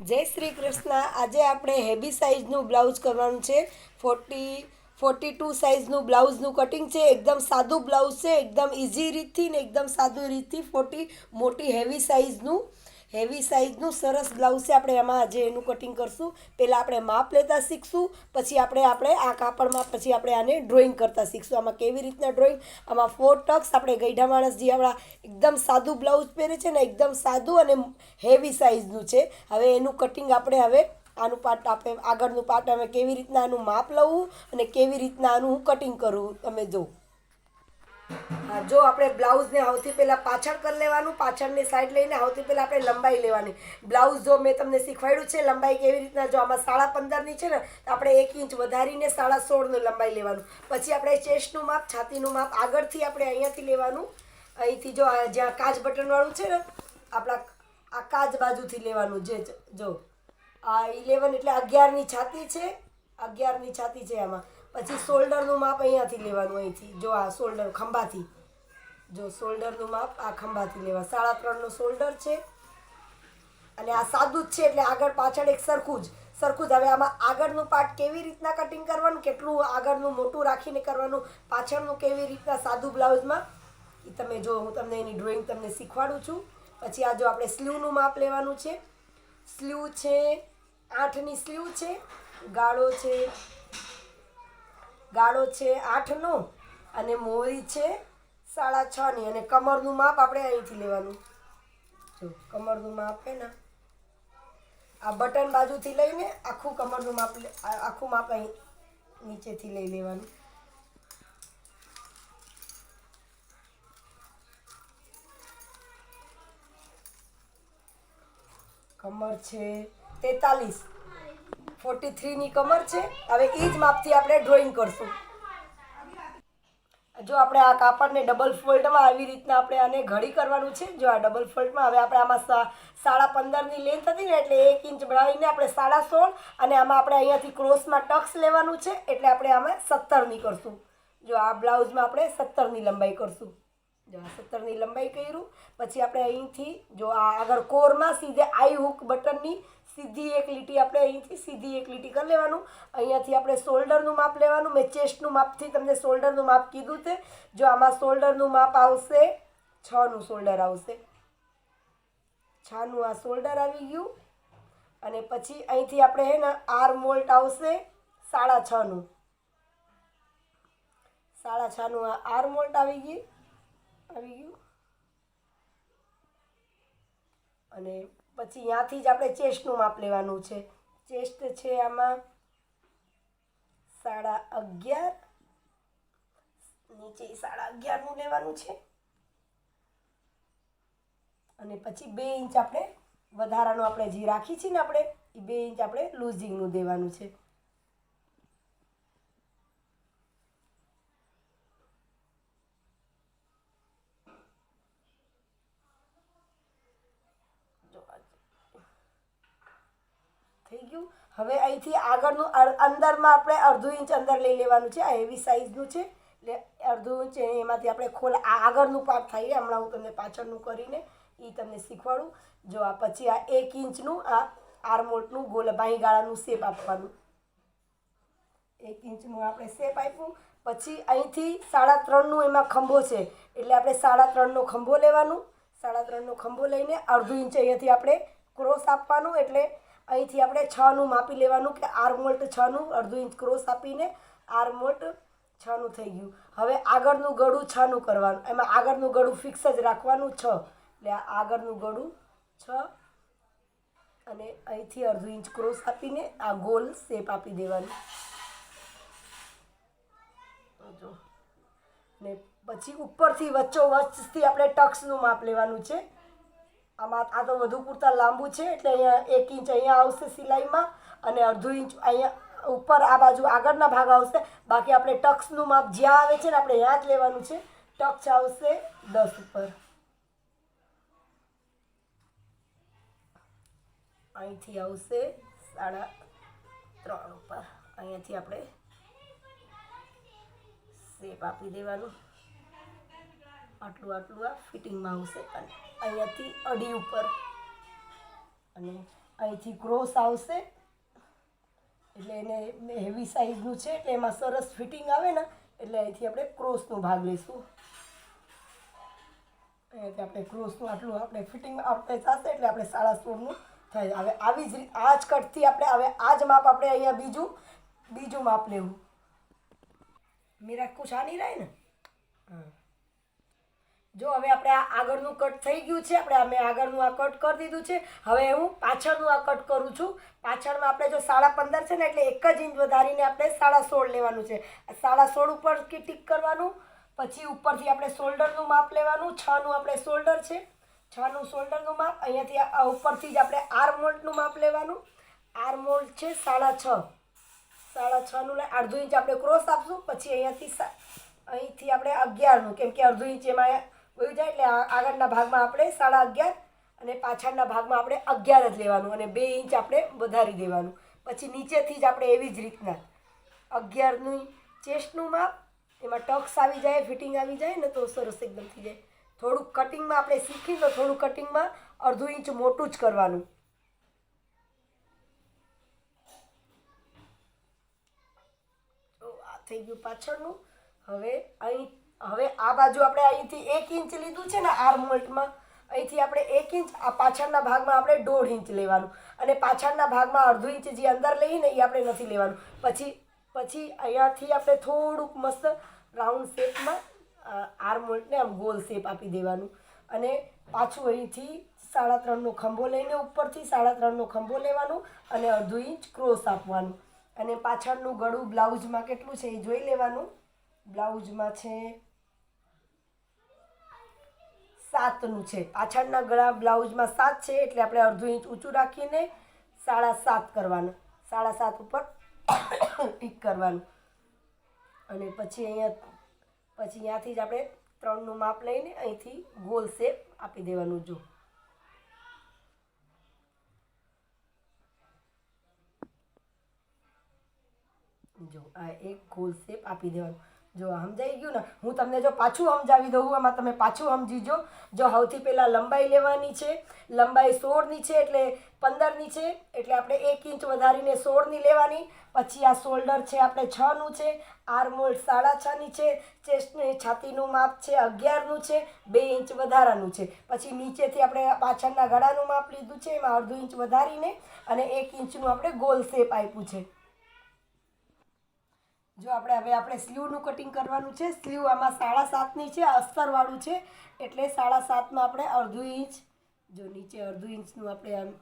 જય શ્રી કૃષ્ણ. આજે આપણે હેવી સાઇઝનું બ્લાઉઝ કરવાનું છે. ફોર્ટી ફોર્ટી ટુ સાઇઝનું બ્લાઉઝનું કટિંગ છે. એકદમ સાદું બ્લાઉઝ છે. એકદમ ઇઝી રીતથી ને એકદમ સાદું રીતથી ફોર્ટી મોટી હેવી સાઇઝનું હેવી સાઇઝનું સરસ બ્લાઉઝ છે. આપણે એમાં આજે એનું કટિંગ કરશું, પહેલાં આપણે માપ લેતા શીખશું, પછી આપણે આપણે આ કાપડમાં, પછી આપણે આને ડ્રોઈંગ કરતા શીખશું. આમાં કેવી રીતના ડ્રોઈંગ આમાં ફોર ટક્સ આપણે ગઈઢા માણસ જે આપણા એકદમ સાદું બ્લાઉઝ પહેરે છે ને, એકદમ સાદું અને હેવી સાઇઝનું છે. હવે એનું કટિંગ આપણે હવે આનું પાર્ટ આપણે આગળનું પાર્ટ અમે કેવી રીતના આનું માપ લઉં અને કેવી રીતના આનું હું કટિંગ કરું, તમે જો જો આપણે બ્લાઉઝને સૌથી પહેલાં પાછળ કરી લેવાનું, પાછળની સાઈડ લઈને સૌથી પહેલાં આપણે લંબાઈ લેવાની. બ્લાઉઝ જો મેં તમને શીખવાડ્યું છે, લંબાઈ કેવી રીતના, જો આમાં સાડા પંદરની છે ને, તો આપણે એક ઇંચ વધારીને સાડા સોળનું લંબાઈ લેવાનું. પછી આપણે ચેસ્ટનું માપ, છાતીનું માપ આગળથી આપણે અહીંયાથી લેવાનું. અહીંથી જો જ્યાં કાચ બટનવાળું છે ને, આપણા આ કાચ બાજુથી લેવાનું જે જો આ ઇલેવન એટલે અગિયારની છાતી છે, અગિયારની છાતી છે આમાં. પછી શોલ્ડરનું માપ અહીંયાથી લેવાનું, અહીંથી. જો આ શોલ્ડર ખંભાથી. જો શોલ્ડરનું માપ આ ખંભાથી લેવા. સાડા ત્રણનું શોલ્ડર છે. અને આ સાદું જ છે, એટલે આગળ પાછળ એક સરખું જ. સરખું જ. હવે આમાં આગળનું પાર્ટ કેવી રીતના કટિંગ કરવાનું, કેટલું આગળનું મોટું રાખીને કરવાનું, પાછળનું કેવી રીતના સાદું બ્લાઉઝમાં એ તમે જો, હું તમને એની ડ્રોઈંગ તમને શીખવાડું છું. પછી આ જો આપણે સ્લીવનું માપ લેવાનું છે. સ્લીવ છે, આઠની સ્લીવ છે, ગાળો છે ગાળો છે આઠનો અને મોરી છે સાડા છની અને કમરનું માપ આપણે અહીંથી લેવાનું. જો, કમરનું માપ હે ને, આ બટન બાજુથી લઈને આખું કમરનું માપ આખું માપ અહીં નીચેથી લઈ લેવાનું. કમર છે તેતાલીસ. ફોર્ટી થ્રીની કમર છે. હવે એ જ માપથી આપણે ડ્રોઈંગ કરશું. જો આપણે આ કાપડને ડબલ ફોલ્ડમાં આવી રીતના આપણે આને ઘડી કરવાનું છે. જો આ ડબલ ફોલ્ડમાં હવે આપણે આમાં સાડા પંદરની લેન્થ હતી ને એટલે એક ઇંચ બનાવીને આપણે સાડા સોળ અને આમાં આપણે અહીંયાથી ક્રોસમાં ટક્સ લેવાનું છે. એટલે આપણે આમાં સત્તરની કરશું. જો આ બ્લાઉઝમાં આપણે સત્તરની લંબાઈ કરશું. સત્તરની લંબાઈ કર્યું. પછી આપણે અહીંથી જો આ આગળ કોરમાં સીધે આઈ હુક બટનની સીધી એક લીટી આપણે અહીંથી સીધી એક લીટી કરી લેવાનું. અહીંયાથી આપણે શોલ્ડરનું માપ લેવાનું. મેં ચેસ્ટનું માપથી તમને શોલ્ડરનું માપ કીધું છે. જો આમાં શોલ્ડરનું માપ આવશે, છનું શોલ્ડર આવશે. છનું આ શોલ્ડર આવી ગયું. અને પછી અહીંથી આપણે હે ને આર મોલ્ટ આવશે, સાડા છનું. સાડા છનું આ આર મોલ્ટ આવી ગયું. આવી ગયું. અને પછી ત્યાંથી જ આપણે ચેસ્ટનું માપ લેવાનું છે. ચેસ્ટ છે આમાં સાડા અગિયાર, નીચે સાડા અગિયારનું લેવાનું છે. અને પછી બે ઇંચ આપણે વધારાનું આપણે જે રાખી છે ને આપણે, એ બે ઇંચ આપણે લૂઝિંગનું દેવાનું છે જો આ થઈ ગયું હવે અહીંથી આગળનું અંદરમાં આપણે અડધું ઇંચ અંદર લઈ લેવાનું છે, આ હેવી સાઇઝનું છે. એટલે અડધું ઇંચ એમાંથી આપણે ખોલ આગળનું પાર્ટ થાય હમણાં હું તમને પાછળનું કરીને એ તમને શીખવાડું. જો આ પછી આ એક ઇંચનું, આ આરમોટનું ગોલ ગાળાનું શેપ આપવાનું. એક ઇંચનું આપણે શેપ આપ્યું. પછી અહીંથી સાડા ત્રણનું એમાં ખંભો છે. એટલે આપણે સાડા ત્રણનો ખંભો લેવાનું. સાડા ત્રણનો ખંભો લઈને અડધું ઇંચ અહીંયાથી આપણે ક્રોસ આપવાનું. એટલે અહીંથી આપણે છનું માપી લેવાનું કે આર્મોલ્ટ છનું, અડધું ઇંચ ક્રોસ આપીને આર્મોલ્ટ છનું થઈ ગયું. હવે આગળનું ગળું છનું કરવાનું. એમાં આગળનું ગળું ફિક્સ જ રાખવાનું છ. એટલે આગળનું ગળું છ અને અહીંથી અડધું ઇંચ ક્રોસ આપીને આ ગોલ શેપ આપી દેવાની. ને પછી ઉપરથી વચ્ચો વચ્ચથી આપણે ટક્સનું માપ લેવાનું છે. આમાં આ તો વધુ પૂરતા લાંબુ છે, એટલે અહીંયા એક ઇંચ અહીંયા આવશે સિલાઈમાં અને અડધું ઇંચ અહીંયા ઉપર આ બાજુ આગળના ભાગ આવશે. બાકી આપણે ટક્સનું માપ જ્યાં આવે છે ને આપણે ત્યાં જ લેવાનું છે. ટક્સ આવશે દસ ઉપર. અહીંથી આવશે સાડા ત્રણ ઉપર. અહીંયાથી આપણે શેપ આપી દેવાનું. આટલું આટલું આ ફિટિંગમાં આવશે. અને અહીંયાથી અડી ઉપર. અને અહીંથી ક્રોસ આવશે. એટલે એને હેવી સાઈઝનું છે, એટલે એમાં સરસ ફિટિંગ આવે ને, એટલે અહીંથી આપણે ક્રોસનો ભાગ લઈશું. અહીંયાથી આપણે ક્રોસનું આટલું આપણે ફિટિંગ આપણે થશે, એટલે આપણે સાડા સોળનું થાય. હવે આવી જ રીત આ જ કટથી આપણે, હવે આ જ માપ આપણે અહીંયા બીજું બીજું માપ લેવું. મીરા કુછ આ નહીં રહે ને? હા. જો હવે આપણે આ આગળનું કટ થઈ ગયું છે, આપણે અમે આગળનું આ કટ કરી દીધું છે, હવે હું પાછળનું આ કટ કરું છું. પાછળમાં આપણે જો સાડા પંદર છે ને, એટલે એક જ ઇંચ વધારીને આપણે સાડા સોળ લેવાનું છે. સાડા સોળ ઉપર ટીક કરવાનું, પછી ઉપરથી આપણે શોલ્ડરનું માપ લેવાનું, છનું આપણે શોલ્ડર છે. છનું શોલ્ડરનું માપ, અહીંયાથી ઉપરથી જ આપણે આર મોલ્ટનું માપ લેવાનું. આર મોલ્ટ છે સાડા છ. સાડા છનું અડધું ઇંચ આપણે ક્રોસ આપશું, પછી અહીંયાથી અહીંથી આપણે અગિયારનું, કેમ કે અડધું ઇંચ એમાં વહી જાય એટલે આગળના ભાગમાં આપણે સાડા અગિયાર અને પાછળના ભાગમાં આપણે અગિયાર જ લેવાનું અને બે ઇંચ આપણે વધારી દેવાનું. પછી નીચેથી જ આપણે એવી જ રીતના અગિયારનું ચેસ્ટનું માપ, એમાં ટક્સ આવી જાય, ફિટિંગ આવી જાય, ને તો સરસ એકદમ થઈ જાય. થોડુંક કટિંગમાં આપણે શીખી તો થોડું કટિંગમાં અડધું ઇંચ મોટું જ કરવાનું. થઈ ગયું પાછળનું. હવે અહીં હવે આ બાજુ આપણે અહીંથી એક ઇંચ લીધું છે ને આર મોલ્ટમાં, અહીંથી આપણે એક ઇંચ, આ પાછળના ભાગમાં આપણે દોઢ ઇંચ લેવાનું. અને પાછળના ભાગમાં અડધો ઇંચ જે અંદર લઈએ ને એ આપણે નથી લેવાનું. પછી પછી અહીંયાથી આપણે થોડુંક મસ્ત રાઉન્ડ શેપમાં આર મોલ્ટને આમ ગોલ શેપ આપી દેવાનું. અને પાછું અહીંથી સાડા ત્રણનો ખંભો લઈને ઉપરથી સાડા ત્રણનો ખંભો લેવાનું અને અડધું ઇંચ ક્રોસ આપવાનું. અને પાછળનું ગળું બ્લાઉઝમાં કેટલું છે એ જોઈ લેવાનું. બ્લાઉઝમાં છે સાતનું છે. પાછળના ગળા બ્લાઉઝમાં સાત છે, એટલે આપણે અડધું ઇંચ ઊંચું રાખીને સાડા સાત કરવાનું. સાડા સાત ઉપર ટીક કરવાનું. અને પછી અહીંયા, પછી અહીંયાથી જ આપણે ત્રણનું માપ લઈને અહીંથી ગોલ શેપ આપી દેવાનું, જો. જો, આ એક ગોલ શેપ આપી દેવાનું. જો સમજાઈ ગયું ને, હું તમને જો પાછું સમજાવી દઉં, આમાં તમે પાછું સમજીજો. જો સૌથી પહેલાં લંબાઈ લેવાની છે, લંબાઈ સોળની છે એટલે પંદરની છે, એટલે આપણે એક ઇંચ વધારીને સોળની લેવાની. પછી આ શોલ્ડર છે આપણે છનું છે આર્મોલ્ડ સાડા છની છે, ચેસ્ટની છાતીનું માપ છે અગિયારનું છે, બે ઇંચ વધારાનું છે. પછી નીચેથી આપણે પાછળના ગળાનું માપ લીધું છે, એમાં અડધું ઇંચ વધારીને અને એક ઇંચનું આપણે ગોલ શેપ આપ્યું છે. જો આપણે હવે આપણે સ્લીવનું કટિંગ કરવાનું છે, સ્લીવ આમાં સાડા સાતની છે અસ્તરવાળું છે, એટલે સાડા સાતમાં આપણે અડધું ઇંચ, જો નીચે અડધું ઇંચનું આપણે આમ,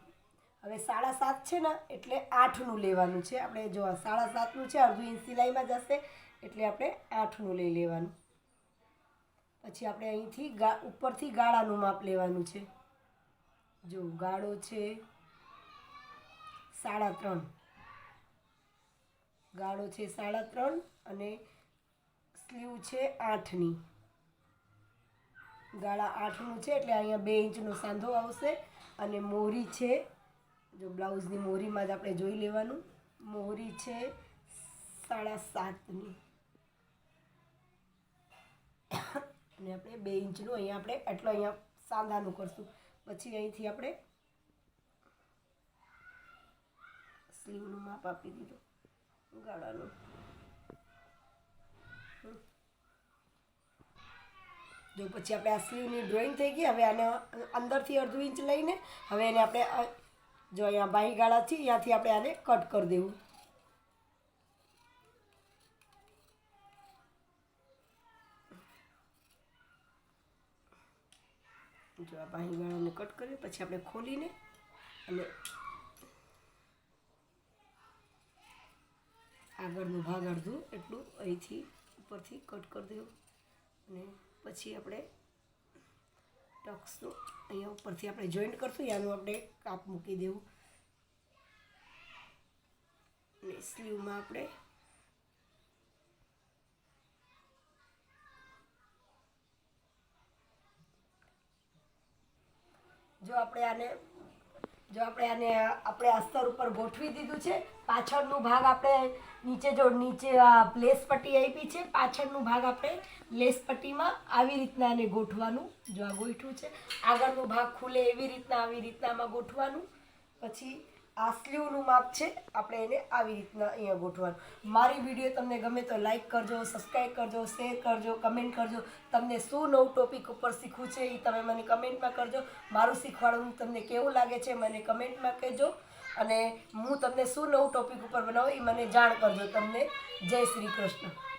હવે સાડા સાત છે ને, એટલે આઠનું લેવાનું છે. આપણે જો સાડા સાતનું છે, અડધું ઇંચ સિલાઈમાં જશે, એટલે આપણે આઠનું લઈ લેવાનું. પછી આપણે અહીંથી ગા, ઉપરથી ગાળાનું માપ લેવાનું છે. જો ગાળો છે સાડા ત્રણ. ગાળો છે સાડા ત્રણ અને સ્લીવ છે આઠની. ગાળા આઠનું છે એટલે અહીંયા બે ઇંચનો સાંધો આવશે અને મોરી છે, જો બ્લાઉઝની મોરીમાં જ આપણે જોઈ લેવાનું મોરી છે સાડા સાતની. અને આપણે બે ઇંચનું અહીંયા આપણે એટલો અહીંયા સાંધાનું કરશું. પછી અહીંથી આપણે સ્લીવનું માપ આપી દીધું. ગાળાનું. જો પછી આપણે આ ડ્રોઈંગ થઈ ગઈ, હવે આને અંદરથી અડધું ઇંચ લઈને હવે એને આપણે જો અહીંયા બાહી ગાળાથી અહીંયાથી આપણે આને કટ કરી દેવું. જો આ બાહી ગાળાને કટ કરીએ પછી આપણે ખોલીને અને આગળનો ભાગ અડધું એટલું અહીંથી ઉપરથી કટ કરી દેવું અને પછી આપણે ટક્સનું અહીંયા ઉપરથી આપણે જોઈન્ટ કરશું. યાનું આપણે કાપ મૂકી દેવું. અને સ્લીવમાં આપણે જો આપણે આને જો આપણે આને, આપણે અસ્તર ઉપર ગોઠવી દીધું છે. પાછળનું ભાગ આપણે નીચે જો, નીચે લેસ પટ્ટી આપી છે. પાછળનું ભાગ આપણે લેસ પટ્ટીમાં આવી રીતના આને ગોઠવાનું, જો આ ગોઠવું છે. આગળનો ભાગ ખુલે એવી રીતના, આવી રીતના આમાં ગોઠવાનું. પછી આ માપ છે. આપણે એને આવી રીતના અહીંયા ગોઠવાનું. મારી વીડિયો તમને ગમે તો લાઈક કરજો સબસ્ક્રાઈબ કરજો શેર કરજો કમેન્ટ કરજો. તમને શું નવું ટોપિક ઉપર શીખવું છે એ તમે મને કમેન્ટમાં કરજો. મારું શીખવાડવું તમને કેવું લાગે છે મને કમેન્ટમાં કહેજો. અને હું તમને શું નવું ટોપિક ઉપર બનાવું એ મને જાણ કરજો તમને. જય શ્રી કૃષ્ણ.